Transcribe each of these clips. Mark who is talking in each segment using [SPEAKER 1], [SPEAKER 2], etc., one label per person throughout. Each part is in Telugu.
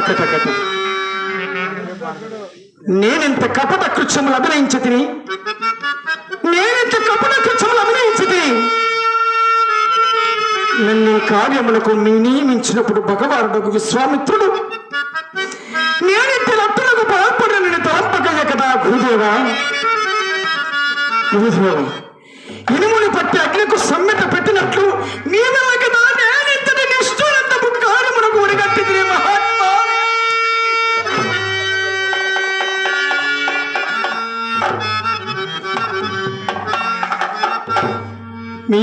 [SPEAKER 1] అకటకట నేనెంత కపట కృత్యములు అభినయించి తిని నేనెంత కపట కృత్యములు అభినయించి తిని నన్ను కార్యములకు మీ నియమించినప్పుడు భగవానుడు విశ్వామిత్రుడు నేనెంత రత్తులకు పాల్పడని తలంపగల కదా గురుదేవా గురుదేవ ఇనుముని పట్టి అగ్నికి సమ్మెట పెట్టినట్లు మీ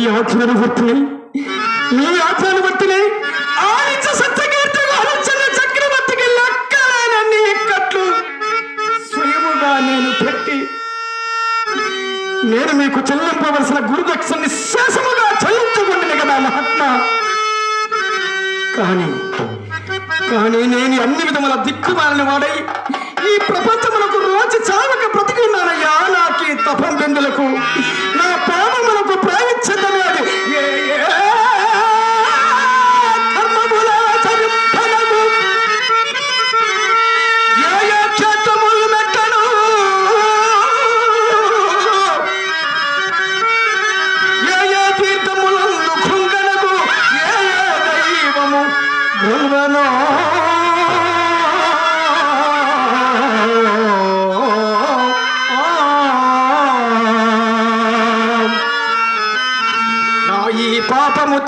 [SPEAKER 1] మీ ఆచారవర్తిని మీ ఆచారవర్తిని ఆలించ సత్యకీర్తులు ఆలోచన చక్రవర్తికి లెక్కలేనన్ని ఇక్కట్లు. స్వయముగా నేను పెట్టి నేను మీకు చెల్లింపవలసిన గురుదక్షిణని శేషముగా చెల్లించుకుంటుంది కదా మహాత్మా. కానీ కానీ నేను అన్ని విధముల దిక్కుమాలని వాడై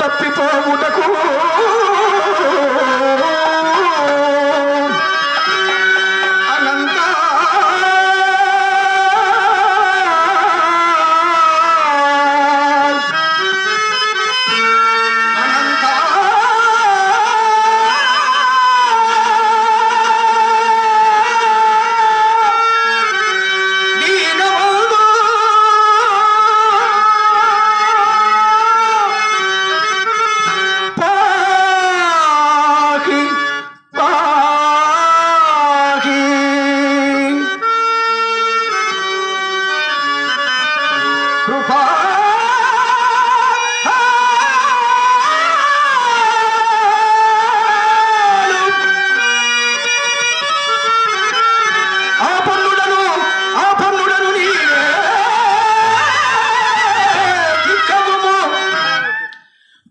[SPEAKER 1] తప్పిపోవుటకు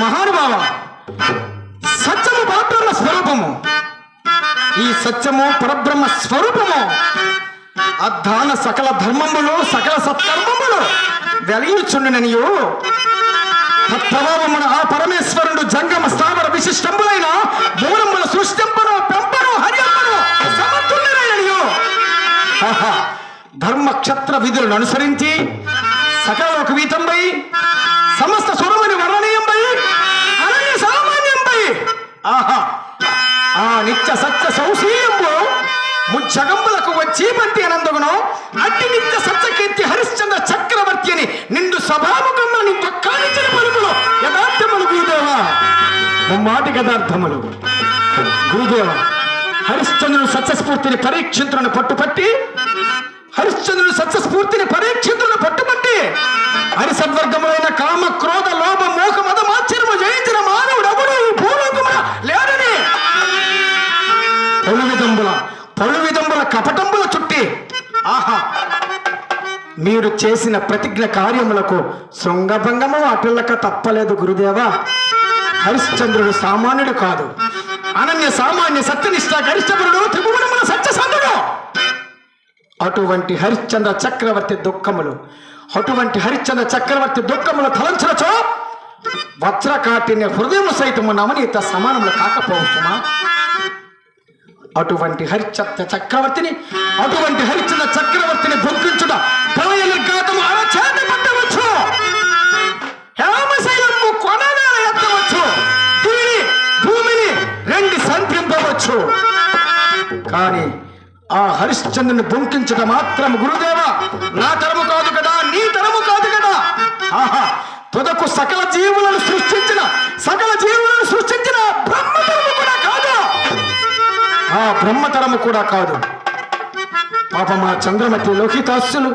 [SPEAKER 1] మహానుభావ సత్యము పరబ్రహ్మ స్వరూపము. ఈ సత్యము పరబ్రహ్మ స్వరూపము. అద్దాన సకల ధర్మములు సకల సత్కర్మములు వెలియుచుండుననియు. తత్ప్రభావమున ఆ పరమేశ్వరుడు జంగమ స్థావర విశిష్టంబులైన మూలముల సృష్టింపను పెంపను హరియమ్మను సమర్థులైననియు ఆహా, ధర్మ క్షత్ర విధులను అనుసరించి సకల ఒక వీతంపై ఆ నిత్య సత్య సౌశీలంబు ముజ్జగంబులకు వచ్చి బంతి అనందుగును అట్టి నిత్య సత్యకీర్తి హరిశ్చంద్ర చక్రవర్తి అని నిండు సభాముఖంలో నీ పక్కానిచ్చిన పలుకులు యథార్థములు గురుదేవా. ముమ్మాటి యథార్థములు. గురుదేవ హరిశ్చంద్రుని సత్యస్ఫూర్తిని పరీక్షించులను పట్టుపట్టి హరిశ్చంద్రుని సత్యస్ఫూర్తిని పరీక్షించులను పట్టుపట్టి హరిసద్వర్గములైన కామ క్రోధ లోభ మోహ మద పలు విధంబుల కపటంబుల చుట్టి ఆహా మీరు చేసిన ప్రతిజ్ఞ కార్యములకు శృంగభంగము పిల్లక తప్పలేదు గురుదేవా. హరిశ్చంద్రుడు సామాన్యుడు కాదు. అనన్య సామాన్య సత్యనిష్ట గరిష్టపురుడు త్రిభువనముల సత్యసంధుడు. అటువంటి హరిశ్చంద్ర చక్రవర్తి దుఃఖములు అటువంటి హరిశ్చంద్ర చక్రవర్తి దుఃఖములు తలంచరచో వజ్రకాటిని హృదయము సైతము నవనీత సమానములు కాకపోవచ్చుమా? అటువంటి హరిచంద్ర చక్రవర్తిని అటువంటి హరిచంద్ర చక్రవర్తిని బొగ్గించుట ప్రళయ నిర్ఘాతం పట్టవచ్చు హేమశైలము భూమిని రెండు కానీ ఆ హరిశ్చంద్రుని బొంకించట మాత్రం గురుదేవ నా తరము కాదు కదా నీ తరము కాదు కదా. ఆహా తుదకు సకల జీవులను సృష్టించిన ఆ బ్రహ్మతరము కూడా కాదు. పాప మా చంద్రమతి లోహితాస్సులు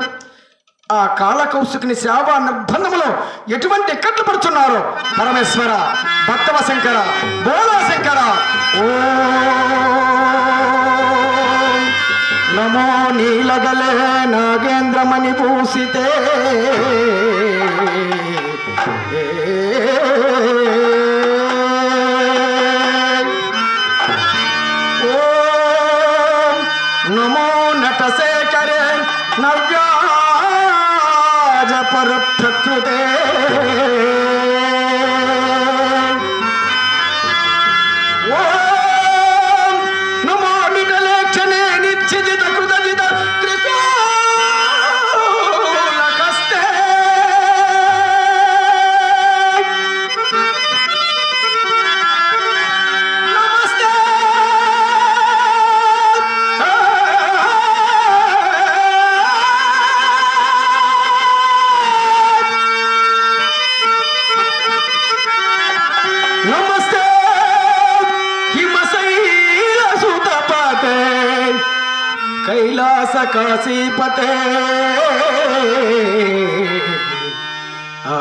[SPEAKER 1] ఆ కాలకౌసుకుని సేవా నిర్బంధములో ఎటువంటి ఎక్కట్లు పడుతున్నారో? పరమేశ్వర భక్తవ శంకర బోలా శంకర ఓ నమో నీలగలే నాగేంద్రమణి
[SPEAKER 2] పూసితే ಕೈಲಾಸ ಕಾಶಿಪತೆ ಆ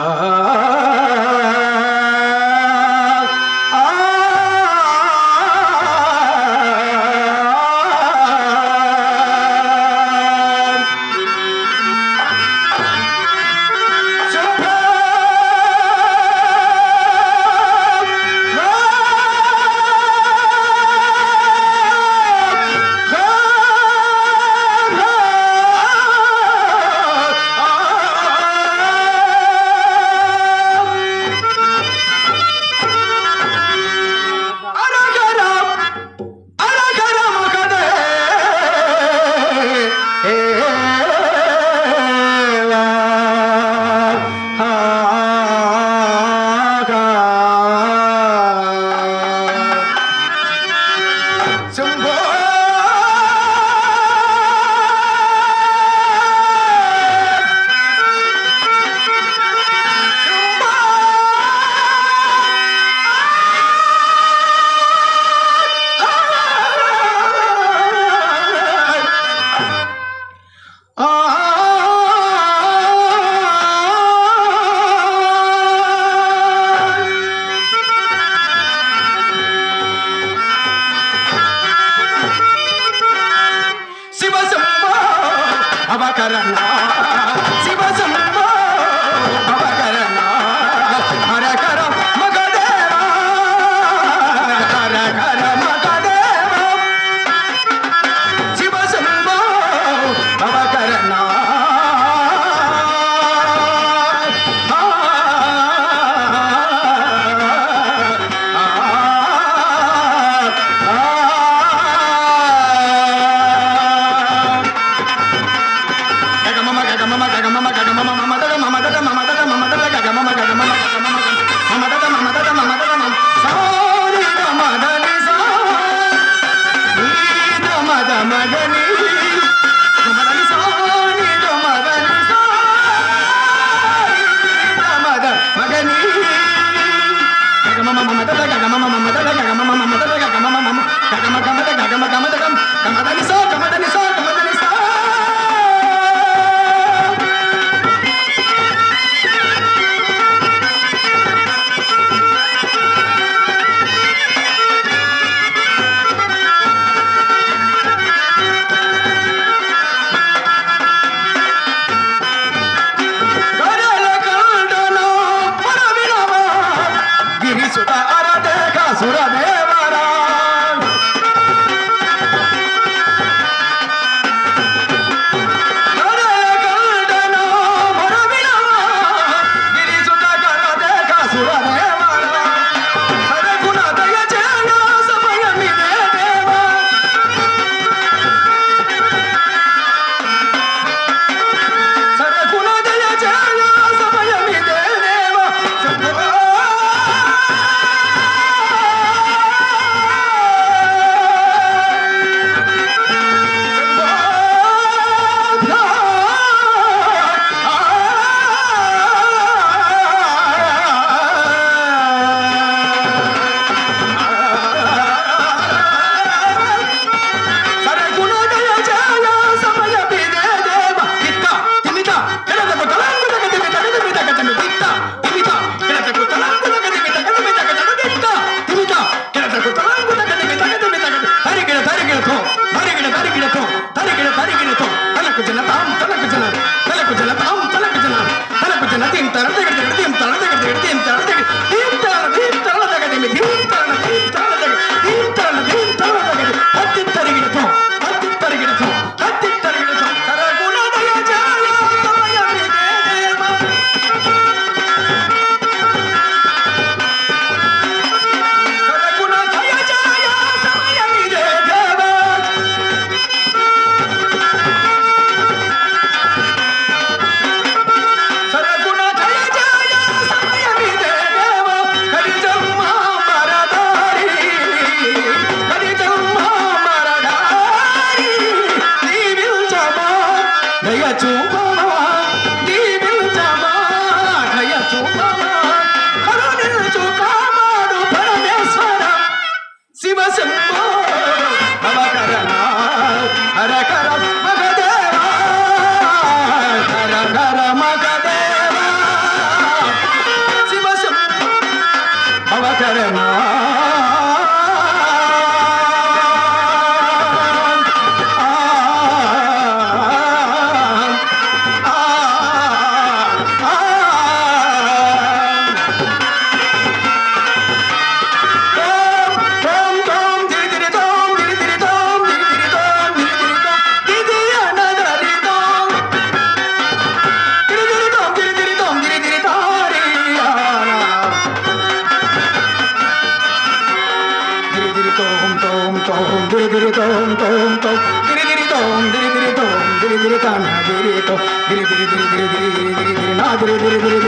[SPEAKER 2] করে করে করে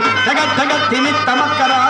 [SPEAKER 2] タガタガっメタ
[SPEAKER 1] マから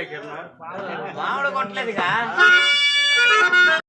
[SPEAKER 1] కేకర్నా మామిడి కొట్టలేదుగా